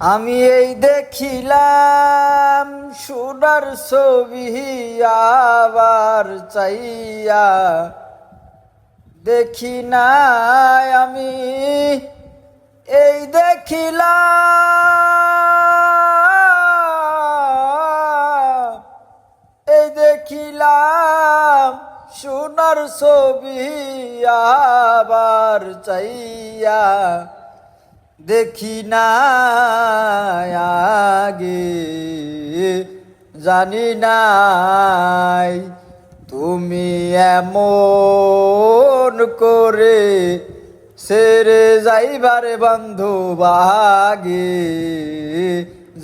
আমি এই দেখিলাম সোনার ছবি আবার চাইয়া। দেখি নাই আমি, এই দেখিলাম এই দেখিলাম সোনার ছবি আবার চাইয়া। দেখি না আগে, জানি নাই তুমি এমন করে সেরে যাইবারে বন্ধু বাগে,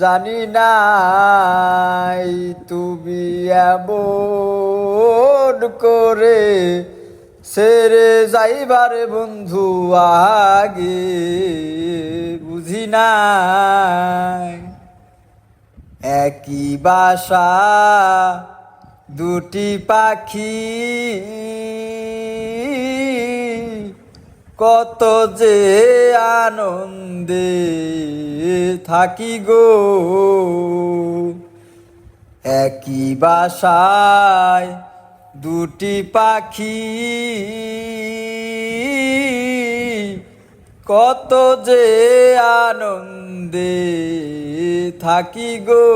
জানি নাই তুমি এমন করে সেরে যাইবারে বন্ধু আগে। বুঝি নাই একই বাসা, দুটি পাখি। কত যে আনন্দে থাকি গো। একই বাসায় দুটি পাখি। কত যে আনন্দে থাকি গো।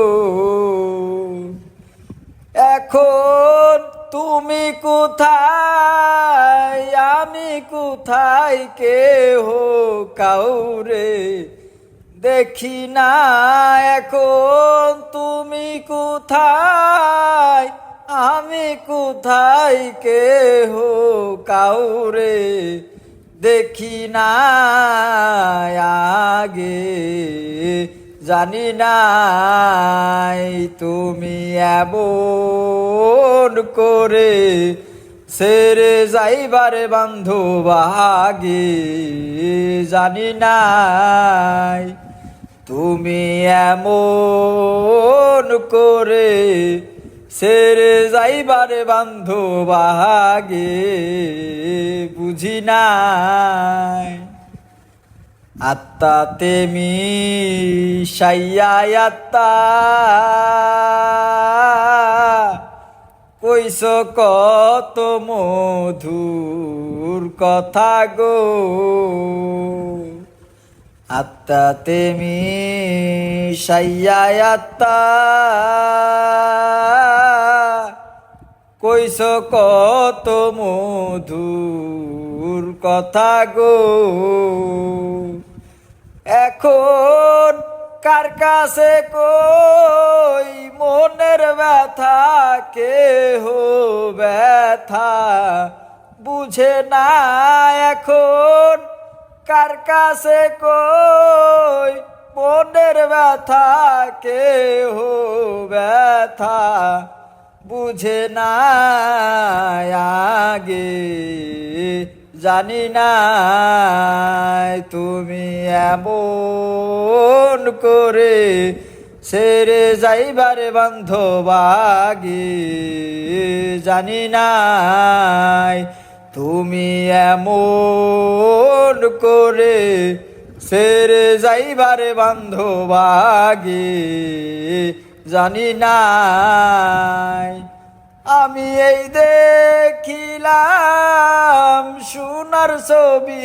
এখন তুমি কোথায়, আমি কোথায় কে হো কাউরে দেখি না। এখন তুমি কোথায়, আমি কোথায় কে হো কাউরে দেখি না আগে, জানি নাই তুমি এমন করে সেরে যাইবারে বান্ধব আগে, জানি নাই তুমি এমন করে সেরে যাইবারে বান্ধব আগে বুঝি নাই। আত্মাতে মি সাইয়া আত্মা কইস কত মধুর কথা গো। আত্মাতে মি সাইয়া আত্মা কইস কত মধুর কথা গো। এখন কার কাছে কই মনের ব্যথা, কেহ ব্যথা? বুঝে না এখন কার কাছে কই মনের ব্যথা, কেহ ব্যথা? বুঝে না আগে, জানি না তুমি এমন করে সেরে যাইবারে বান্ধব আগে জানি না তুমি এমন করে সেরে যাইবারে বান্ধব আগে জানি নাই। আমি এই দেখিলাম সোনার ছবি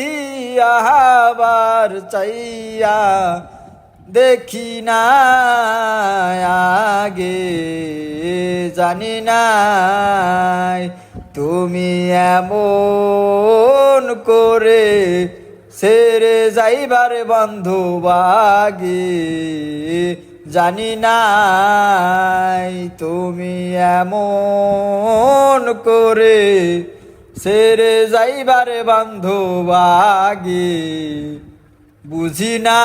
আবার চাইয়া। দেখি না আগে জানি নাই। তুমি এমন করে সেরে যাইবার বন্ধু বাগি, জানি নাই তুমি এমন করে সেরে যাইবার বন্ধু বাগি, বুঝি না